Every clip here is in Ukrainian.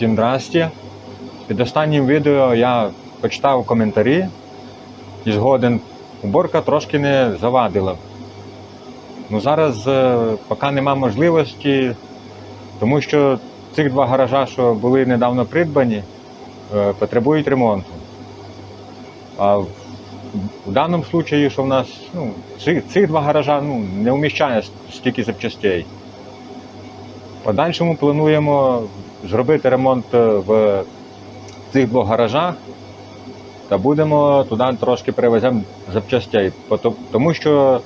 Всім здрасті. Під останнім відео я почитав коментарі і згоден уборка трошки не завадила. Ну зараз е, поки нема можливості, тому що цих два гаража, що були недавно придбані, е, потребують ремонту. А в, даному випадку, що в нас ну, цих, цих два гаража ну, не вміщає стільки запчастей. Подальшому плануємо зробити ремонт е, в цих двох гаражах та будемо туди трошки перевеземо запчастей, тому що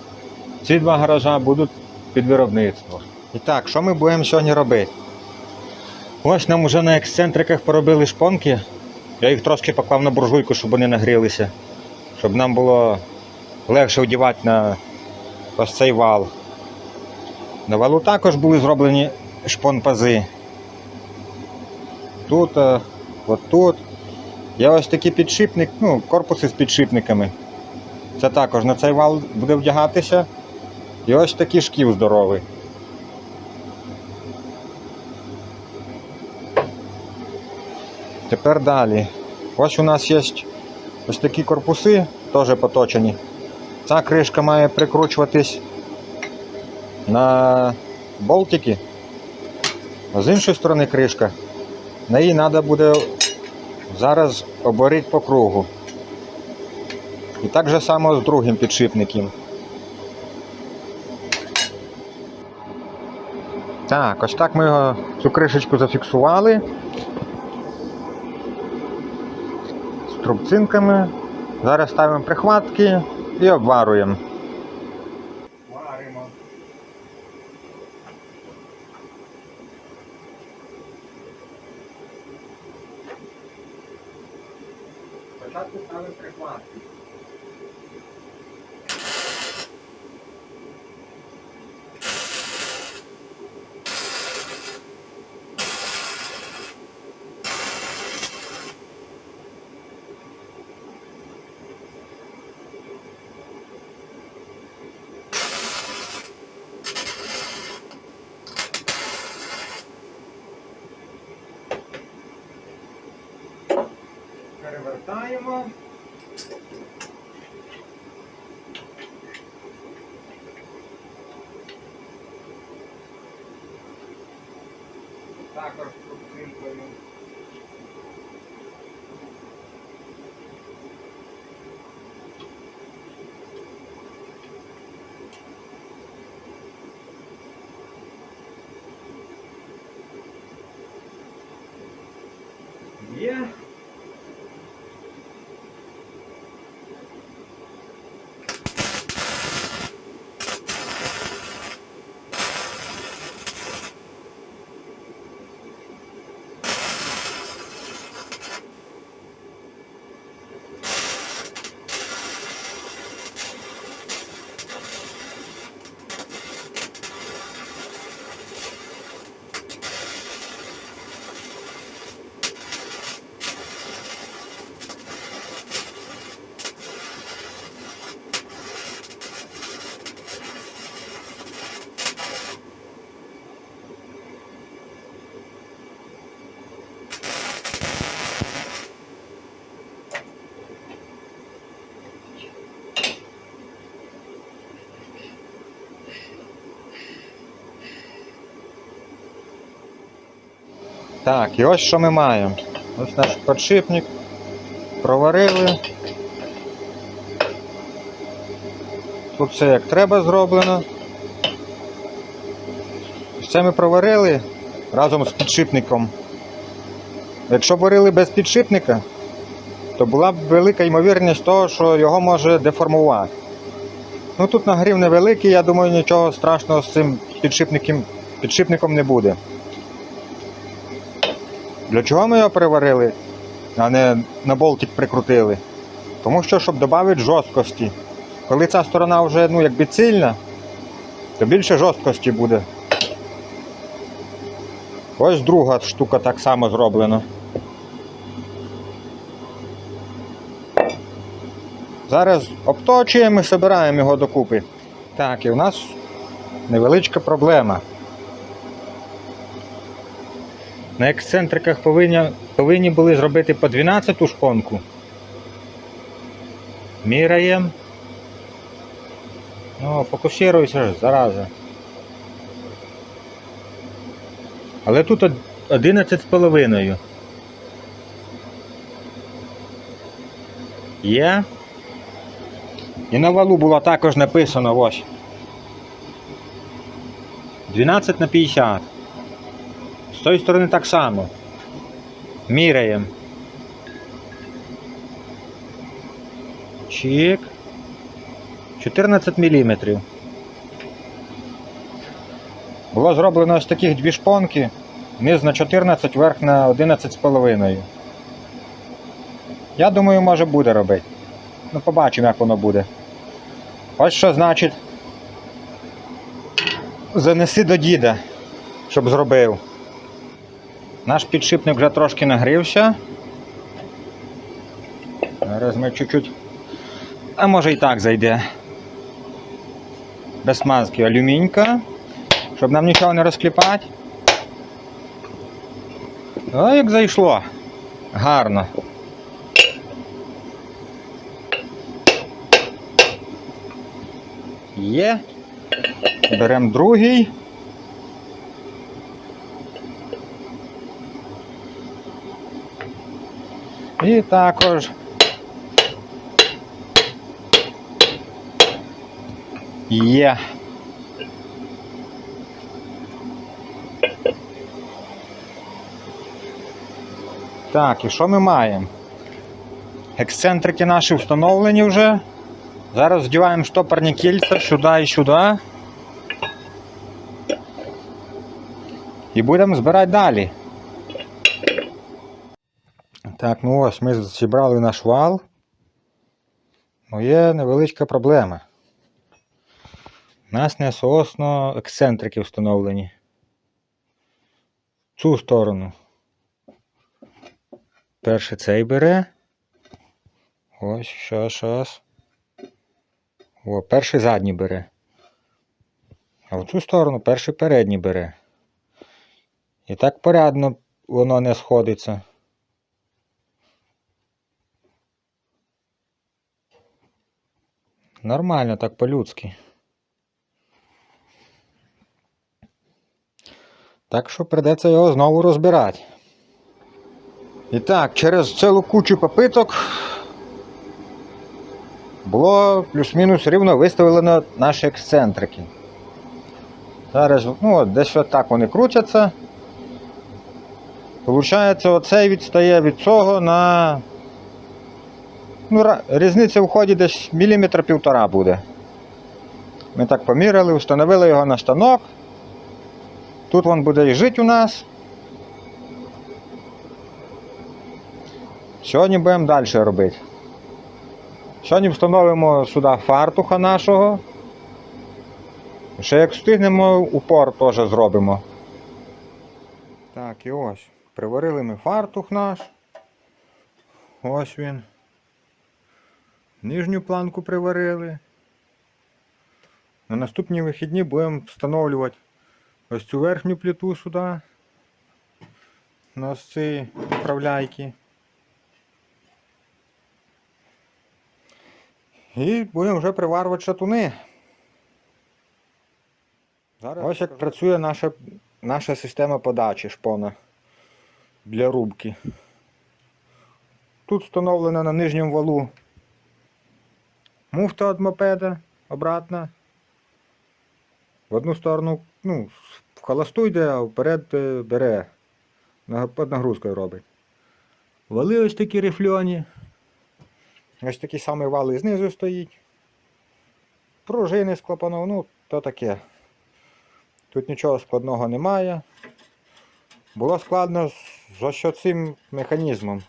ці два гаража будуть під виробництво. І так, що ми будемо сьогодні робити? Ось нам вже на ексцентриках поробили шпонки. Я їх трошки поклав на буржуйку, щоб вони нагрілися, щоб нам було легше одягати на ось цей вал. На валу також були зроблені шпон-пази. Тут, е, от тут. Є ось такий підшипник, ну, корпуси з підшипниками. Це також на цей вал буде вдягатися. І ось такий шків здоровий. Тепер далі. Ось у нас є ось такі корпуси, теж поточені. Ця кришка має прикручуватись на болтики. А з іншої сторони кришка. На її треба буде зараз оборити по кругу. І так же само з другим підшипником. Так, ось так ми його, цю кришечку зафіксували. З трубцинками. Зараз ставимо прихватки і обварюємо. Спочатку ставимо прихватки. Перевертаємо. Також трубцинкою. Є. Так, і ось що ми маємо. Ось наш подшипник. Проварили. Тут все як треба зроблено. Все ми проварили разом з підшипником. Якщо варили без підшипника, то була б велика ймовірність того, що його може деформувати. Ну тут нагрів невеликий, я думаю, нічого страшного з цим підшипником не буде. Для чого ми його переварили, а не на болтик прикрутили? Тому що, щоб додати жорсткості. Коли ця сторона вже ну, якби цільна, то більше жорсткості буде. Ось друга штука так само зроблена. Зараз обточуємо і збираємо його докупи. Так, і у нас невеличка проблема. На ексцентриках повинні, повинні були зробити по 12 шпонку. Міряємо. Ну, фокусируйся ж, зараза. Але тут од- 11 з половиною. Є. І на валу було також написано ось. 12 на 50. Тої сторони так само. Міряємо. Чик. 14 мм. Було зроблено ось таких дві шпонки. Низ на 14, верх на 11,5. Я думаю, може буде робити. Ну, побачимо, як воно буде. Ось що значить. Занеси до діда, щоб зробив. Наш підшипник вже трошки нагрівся. Зараз ми чуть-чуть. А може і так зайде. Без смазки алюмінька, щоб нам нічого не розкліпати. О, як зайшло. Гарно. Є. Беремо другий. І також є. Так, і що ми маємо? Ексцентрики наші встановлені вже. Зараз вдіваємо штопорні кільця сюди і сюди. І будемо збирати далі. Так, ну ось ми зібрали наш вал. Ну є невеличка проблема. У нас несоосно ексцентрики встановлені. Цю сторону. Перший цей бере. Ось, щас, щас. О, перший задній бере. А в цю сторону перший передній бере. І так порядно воно не сходиться. Нормально, так по-людськи. Так що придеться його знову розбирати. І так, через цілу кучу попиток було плюс-мінус рівно виставлено наші ексцентрики. Зараз, ну, десь отак вони крутяться. Получається, оцей відстає від цього на. Ну, різниця в ході десь міліметр півтора буде. Ми так поміряли, встановили його на станок. Тут він буде і жити у нас. Сьогодні будемо далі робити. Сьогодні встановимо сюди фартуха нашого. Ще як встигнемо, упор теж зробимо. Так, і ось. Приварили ми фартух наш. Ось він. Нижню планку приварили. На наступні вихідні будемо встановлювати ось цю верхню плиту сюди. На ось ці управляйки. І будемо вже приварювати шатуни. Зараз Ось як працює наша, наша система подачі шпона для рубки. Тут встановлена на нижньому валу муфта від мопеда обратна. В одну сторону, ну, в холосту йде, а вперед е, бере. Під нагрузкою робить. Вали ось такі рифльоні. Ось такий самий вал і знизу стоїть. Пружини з клапаном, ну, то таке. Тут нічого складного немає. Було складно з ось цим механізмом.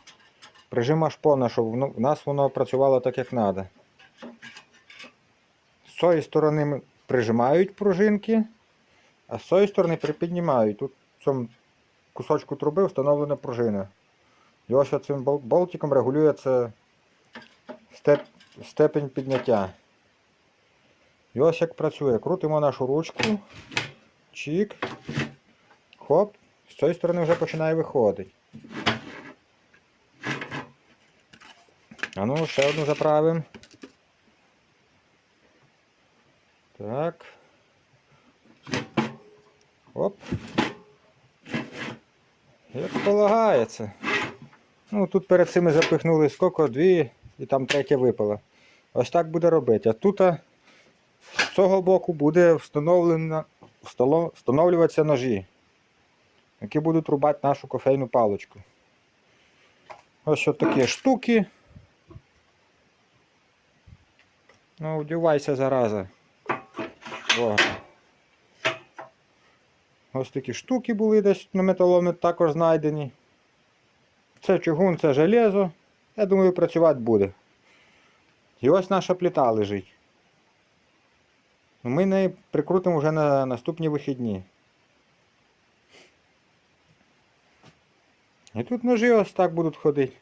Прижима шпона, щоб в нас воно працювало так, як треба. З цієї сторони прижимають пружинки, а з цієї сторони припіднімають. Тут в цьому кусочку труби встановлена пружина. І ось цим болтиком регулюється степ, степень підняття. І ось як працює. Крутимо нашу ручку. Чик. Хоп. З цієї сторони вже починає виходити. А ну, ще одну заправимо. Так. Оп. Як полагається. Ну, тут перед цими запихнули скільки, дві, і там третя випала. Ось так буде робити. А тут з цього боку буде встановлено, встановлюватися ножі, які будуть рубати нашу кофейну паличку. Ось що такі штуки. Ну, вдівайся зараза. О. Ось такі штуки були десь на металомі також знайдені. Це чугун, це железо. Я думаю, працювати буде. І ось наша плита лежить. Ми неї прикрутимо вже на наступні вихідні. І тут ножі ось так будуть ходити.